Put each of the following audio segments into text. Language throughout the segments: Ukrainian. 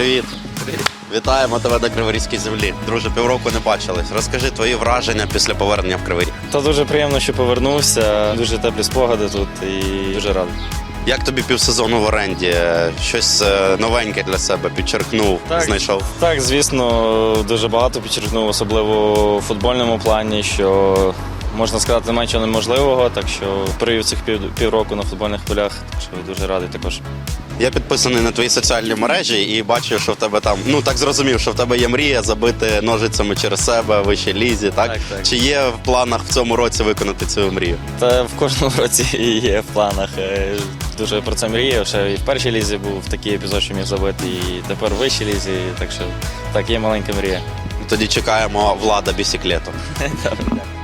Привіт. Привіт. Вітаємо тебе на Криворізькій землі. Друже, півроку не бачились. Розкажи твої враження після повернення в Кривий Ріг. Та дуже приємно, що повернувся. Дуже теплі спогади тут і дуже радий. Як тобі півсезону в оренді? Щось е, новеньке для себе підчеркнув, знайшов. Так, звісно, дуже багато підчеркнув, особливо у футбольному плані, що можна сказати менше неможливого, так що провів цих пів, півроку на футбольних полях, так що дуже радий також. Я підписаний на твої соціальні мережі і бачу, що в тебе там, ну так зрозумів, що в тебе є мрія забити ножицями через себе в вищій лізі. Так? Так, так. чи є в планах в цьому році виконати цю мрію? Та в кожному році є в планах. Е, Дуже про це мріяв. Ще і в першій лізі був такий епізод, що міг забити, і тепер в вищій лізі. Так що так, є маленька мрія. Тоді чекаємо влада бісіклету.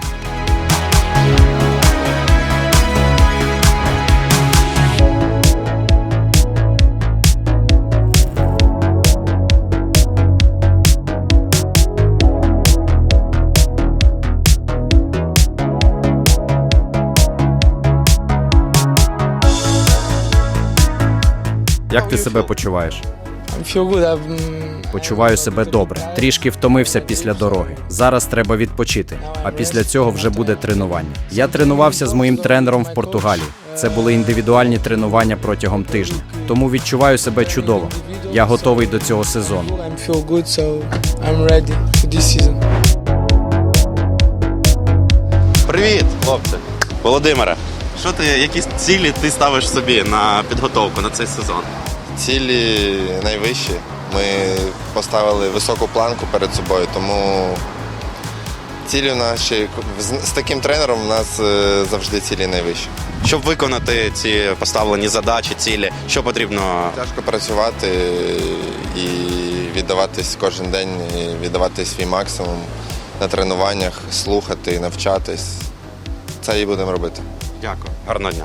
Як ти себе почуваєш? Почуваю себе добре. Трішки втомився після дороги. Зараз треба відпочити, а після цього вже буде тренування. Я тренувався з моїм тренером в Португалії. Це були індивідуальні тренування протягом тижня. Тому відчуваю себе чудово. Я готовий до цього сезону. Привіт, хлопці. Володимире, що ти, які цілі ти ставиш собі на підготовку на цей сезон? Цілі найвищі. Ми поставили високу планку перед собою, тому цілі в нас ще з з таким тренером у нас е, завжди цілі найвищі. Щоб виконати ці поставлені задачі, цілі, що потрібно? Тяжко працювати і віддаватись кожен день, і віддавати свій максимум на тренуваннях, слухати, навчатись. Це і будемо робити. Дякую. Гарного дня.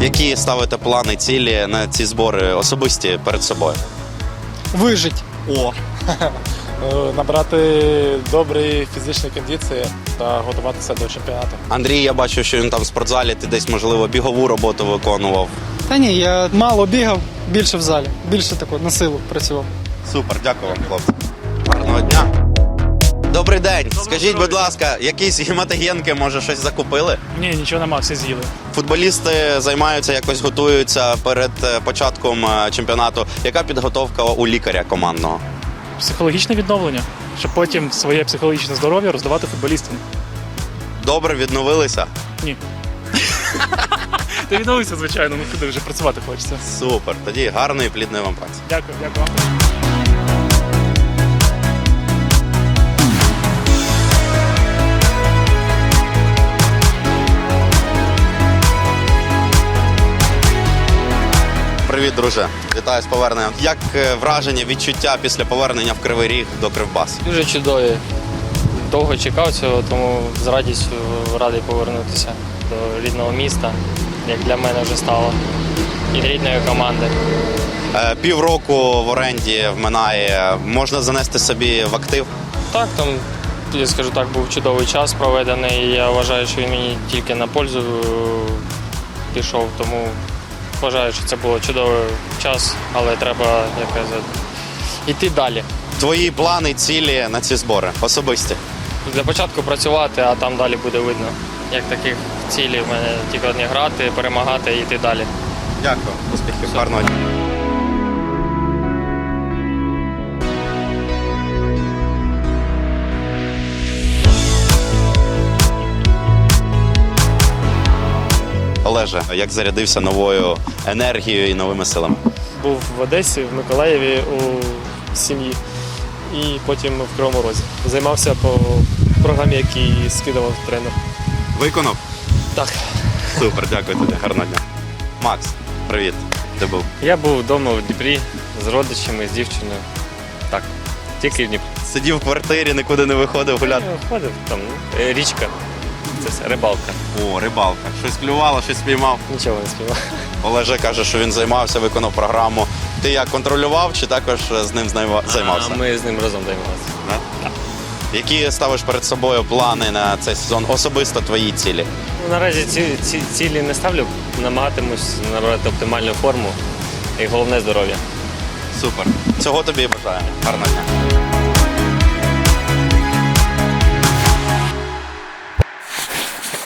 Які ставите плани, цілі на ці збори особисті перед собою? Вижить. О, Е, Набрати добрі фізичні кондиції та готуватися до чемпіонату. Андрій, я бачу, що він там в спортзалі, ти десь, можливо, бігову роботу виконував. Та ні, я мало бігав, більше в залі, більше тако на силу працював. Супер, дякую вам, хлопці. Гарного дня. Добрий день. Скажіть, будь ласка, якісь гематогенки, може, щось закупили? Ні, нічого нема, всі з'їли. Футболісти займаються, якось готуються перед е, початком е, чемпіонату. Яка підготовка у лікаря командного? Психологічне відновлення, щоб потім своє психологічне здоров'я роздавати футболістам. Добре відновилися? Ні. Ти відновився, звичайно, ну куди вже працювати хочеться. Супер. Тоді гарної плідної вам праці. Дякую, дякую Привіт, друже. Вітаю з поверненням. Як е, враження, відчуття після повернення в Кривий Ріг до Кривбасу? Дуже чудові. Довго чекав цього, тому з радістю радий повернутися до рідного міста, як для мене вже стало, і рідної команди. Е, Півроку в оренді вминає. Можна занести собі в актив. Так, там, я скажу так, був чудовий час проведений. Я вважаю, що він мені тільки на пользу е, пішов, тому вважаю, що це був чудовий час, але треба якось йти далі. Твої плани, цілі на ці збори особисті. Для початку працювати, а там далі буде видно. Як таких цілей в мене тільки одні грати, перемагати і йти далі. Дякую. Успіхів. Гарного дня. Олеже, як зарядився новою енергією і новими силами? Був в Одесі, в Миколаєві у сім'ї і потім в Кривому Розі. Займався по програмі, який скидував тренер. Виконав? Так. Супер, дякую тобі. Гарного дня. Макс, привіт. Де був? Я був вдома в Дніпрі з родичами, з дівчиною. Так, тільки в Дніпрі. Сидів в квартирі, нікуди не виходив гуляти. Я Ходив там е, річка, все, рибалка. О, рибалка. Щось клювало, щось спіймав. Нічого не співав. Олеже каже, що він займався, виконав програму. Ти як контролював чи також з ним займався? А ми з ним разом займалися. Да? Які ставиш перед собою плани на цей сезон? Особисто твої цілі? Ну, Наразі ці, ці цілі не ставлю, намагатимусь набрати оптимальну форму і головне здоров'я. Супер. Цього тобі і бажаємо. Гарного дня.